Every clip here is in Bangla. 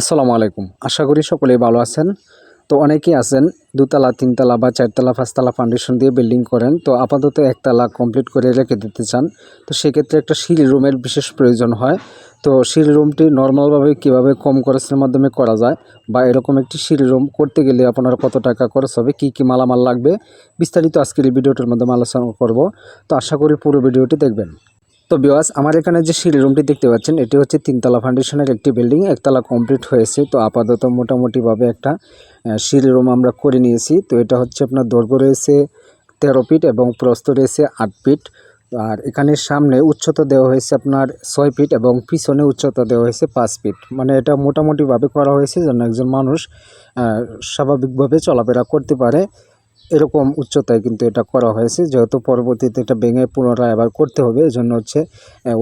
আসসালামু আলাইকুম। আশা করি সকলেই ভালো আছেন। তো অনেকেই আছেন, দুতলা, তিনতলা বা চারতলা, পাঁচতলা ফাউন্ডেশন দিয়ে বিল্ডিং করেন। তো আপাতত একতলা কমপ্লিট করে রেখে দিতে চান। তো সেক্ষেত্রে একটা সিঁড়ি রুমের বিশেষ প্রয়োজন হয়। তো সিঁড়ি রুমটি নর্মালভাবে কীভাবে কম খরচের মাধ্যমে করা যায় বা এরকম একটি সিঁড়ি রুম করতে গেলে আপনার কত টাকা খরচ হবে, কী কী মালামাল লাগবে, বিস্তারিত আজকের এই ভিডিওটির মাধ্যমে আলোচনা করব। তো আশা করি পুরো ভিডিওটি দেখবেন। তো বিওয়াস আমার এখানে যে সিঁড়ি রুমটি দেখতে পাচ্ছেন, এটি হচ্ছে তিনতলা ফাউন্ডেশনের একটি বিল্ডিং একতলা কমপ্লিট হয়েছে। তো আপাতত মোটামুটিভাবে একটা সিঁড়ি রুম আমরা করে নিয়েছি। তো এটা হচ্ছে আপনার দৈর্ঘ্য রয়েছে তেরো ফিট এবং প্রস্থ রয়েছে আট ফিট আর এখানে সামনে উচ্চতা দেওয়া হয়েছে আপনার ছয় ফিট এবং পিছনে উচ্চতা দেওয়া হয়েছে পাঁচ ফিট মানে এটা মোটামুটিভাবে করা হয়েছে যেন একজন মানুষ স্বাভাবিকভাবে চলাফেরা করতে পারে। এরকম উচ্চতায় কিন্তু এটা করা হয়েছে। যেহেতু পরবর্তীতে এটা ভেঙে পুনরায় আবার করতে হবে, এজন্য হচ্ছে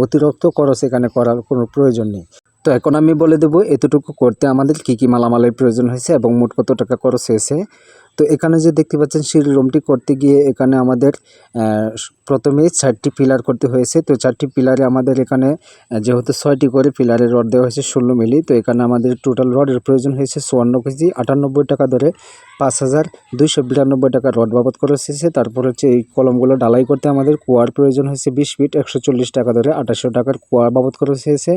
অতিরিক্ত খরচ এখানে করার কোনো প্রয়োজন নেই। তো এখন আমি বলে দেবো, এতটুকু করতে আমাদের কী কী মালামালের প্রয়োজন হয়েছে এবং মোট কত টাকা খরচ হয়েছে। তো এখানে যে দেখতে পাচ্ছেন সিঁড়ি রুমটি করতে গিয়ে এখানে আমাদের প্রথমে চারটি পিলার করতে হয়েছে। তো চারটি পিলারে আমাদের এখানে যেহেতু ছয়টি করে পিলারের রড দেওয়া হয়েছে ষোলো মিলি, তো এখানে আমাদের টোটাল রডের প্রয়োজন হয়েছে চুয়ান্ন কেজি, আটানব্বই টাকা ধরে পাঁচ হাজার দুইশো বিরানব্বই টাকা রড বাবদ খরচ হয়েছে। তারপর হচ্ছে এই কলমগুলো ডালাই করতে আমাদের কুয়ার প্রয়োজন হয়েছে বিশ ফিট, একশো চল্লিশ টাকা ধরে আঠাশশো টাকার কুয়া বাবদ খরচ হয়েছে।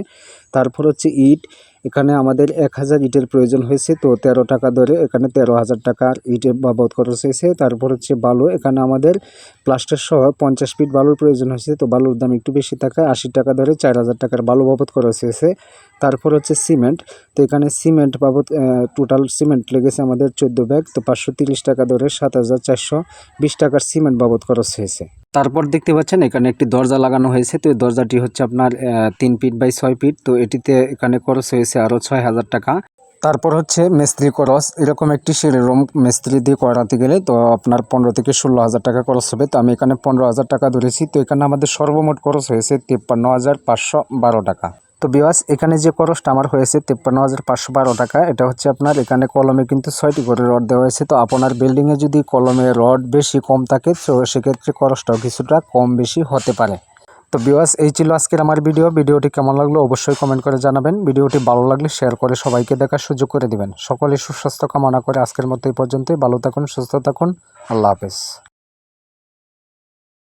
তারপর হচ্ছে ইট এখানে আমাদের এক হাজার ইটের প্রয়োজন হয়েছে, তো তেরো টাকা ধরে এখানে তেরো হাজার টাকার ইটের বাবদ খরচ হয়েছে। তারপর হচ্ছে বালু, এখানে আমাদের প্লাস্টার সহ পঞ্চাশ ফিট বালুর প্রয়োজন হয়েছে, তো বালুর দাম একটু বেশি থাকায় আশি টাকা ধরে চার হাজার টাকার বালু বাবদ খরচ হয়েছে। তারপর হচ্ছে সিমেন্ট, তো এখানে সিমেন্ট বাবদ টোটাল সিমেন্ট লেগেছে আমাদের চোদ্দ ব্যাগ, তো পাঁচশো তিরিশ টাকা ধরে সাত হাজার চারশো বিশ টাকার সিমেন্ট বাবদ খরচ হয়েছে। তারপর দেখতে পাচ্ছেন, এখানে একটি দরজা লাগানো হয়েছে। তো এই দরজাটি হচ্ছে আপনার তিন ফিট বাই ছয় ফিট। তো এটিতে এখানে খরচ হয়েছে আরও ছয় হাজার টাকা। তারপর হচ্ছে মিস্ত্রি খরচ। এরকম একটি রুম মিস্ত্রি দিয়ে করাতে গেলে তো আপনার পনেরো থেকে ষোলো হাজার টাকা খরচ হবে। তো আমি এখানে পনেরো হাজার টাকা ধরেছি। তো এখানে আমাদের সর্বমোট খরচ হয়েছে তিপ্পান্ন হাজার পাঁচশো বারো টাকা। তো বিওয়াস এখানে যে খরচটা আমার হয়েছে তেপ্পান্ন হাজার পাঁচশো বারো টাকা, এটা হচ্ছে আপনার এখানে কলমে কিন্তু ছয়টি করে রড দেওয়া হয়েছে। তো আপনার বিল্ডিংয়ে যদি কলমে রড বেশি কম থাকে, তো সেক্ষেত্রে খরচটাও কিছুটা কম বেশি হতে পারে। তো বিওয়াস এই ছিল আজকের আমার ভিডিও ভিডিওটি কেমন লাগল অবশ্যই কমেন্ট করে জানাবেন। ভিডিওটি ভালো লাগলে শেয়ার করে সবাইকে দেখার সুযোগ করে দিবেন। সকলে সুস্বাস্থ্য কামনা করে আজকের মতো এই পর্যন্তই। ভালো থাকুন, সুস্থ থাকুন। আল্লাহ হাফেজ।